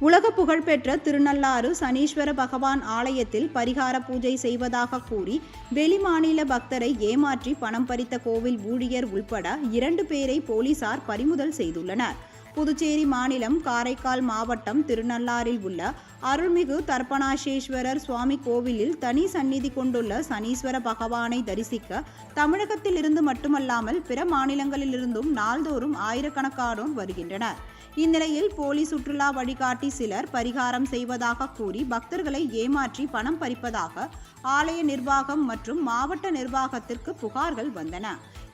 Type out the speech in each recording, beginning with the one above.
உலக புகழ்பெற்ற திருநள்ளாறு சனீஸ்வர பகவான் ஆலயத்தில் பரிகார பூஜை செய்வதாக கூறி வெளிமாநில பக்தரை ஏமாற்றி பணம் பறித்த கோவில் ஊழியர் உள்பட இரண்டு பேரை போலீசார் பறிமுதல் செய்துள்ளனர். புதுச்சேரி மாநிலம் காரைக்கால் மாவட்டம் திருநள்ளாறில் உள்ள அருள்மிகு தர்ப்பணாசேஸ்வரர் சுவாமி கோவிலில் தனி சந்நிதி கொண்டுள்ள சனீஸ்வர பகவானை தரிசிக்க தமிழகத்தில் இருந்து மட்டுமல்லாமல் பிற மாநிலங்களிலிருந்தும் நாள்தோறும் ஆயிரக்கணக்கானோர் வருகின்றனர். இந்நிலையில் போலி சுற்றுலா வழிகாட்டி சிலர் பரிகாரம் செய்வதாக கூறி பக்தர்களை ஏமாற்றி பணம் பறிப்பதாக ஆலய நிர்வாகம் மற்றும் மாவட்ட நிர்வாகத்திற்கு புகார்கள் வந்தன.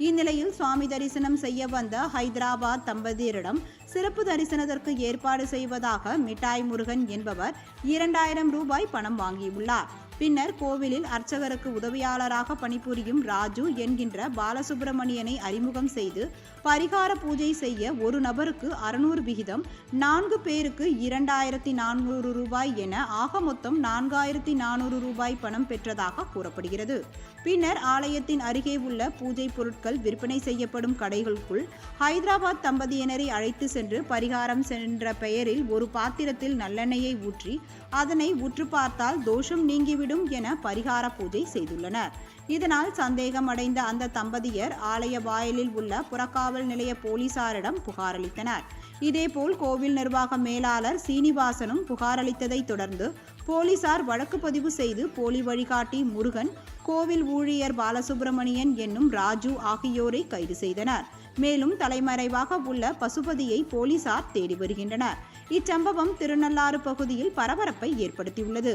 இந்நிலையில் சுவாமி தரிசனம் செய்ய வந்த ஹைதராபாத் தம்பதியரிடம் சிறப்பு தரிசனத்திற்கு ஏற்பாடு செய்வதாக மிட்டாய் முருகன் என்பவர் இரண்டாயிரம் ரூபாய் பணம் வாங்கியுள்ளார். பின்னர் கோவிலில் அர்ச்சகருக்கு உதவியாளராக பணிபுரியும் ராஜு என்கின்ற பாலசுப்பிரமணியனை அறிமுகம் செய்து பரிகார பூஜை செய்ய ஒரு நபருக்கு அறுநூறு விகிதம் நான்கு பேருக்கு இரண்டாயிரத்தி நானூறு ரூபாய் என ஆக மொத்தம் நான்காயிரத்தி நானூறு ரூபாய் பணம் பெற்றதாக கூறப்படுகிறது. பின்னர் ஆலயத்தின் அருகே உள்ள பூஜை பொருட்கள் விற்பனை செய்யப்படும் கடைகளுக்குள் ஹைதராபாத் தம்பதியினரை அழைத்து சென்று பரிகாரம் சென்ற பெயரில் ஒரு பாத்திரத்தில் நல்லெண்ணெயை ஊற்றி அதனை உற்று பார்த்தால் தோஷம் நீங்கிவிடும் என பரிகார பூஜை செய்துள்ளனர். இதனால் சந்தேகம் அடைந்த அந்த தம்பதியர் ஆலய வாயிலில் உள்ள புறக்காவல் நிலைய போலீசாரிடம் புகாரளித்தனர் இதேபோல் கோவில் நிர்வாக மேலாளர் சீனிவாசனும் புகாரளித்ததை தொடர்ந்து போலீசார் வழக்கு பதிவு செய்து போலி வழிகாட்டி முருகன் கோவில் ஊழியர் பாலசுப்பிரமணியன் என்னும் ராஜு ஆகியோரை கைது செய்தனர். மேலும் தலைமறைவாக உள்ள பசுபதியை போலீசார் தேடி வருகின்றனர். இச்சம்பவம் திருநள்ளாறு பகுதியில் பரபரப்பை ஏற்படுத்தியுள்ளது.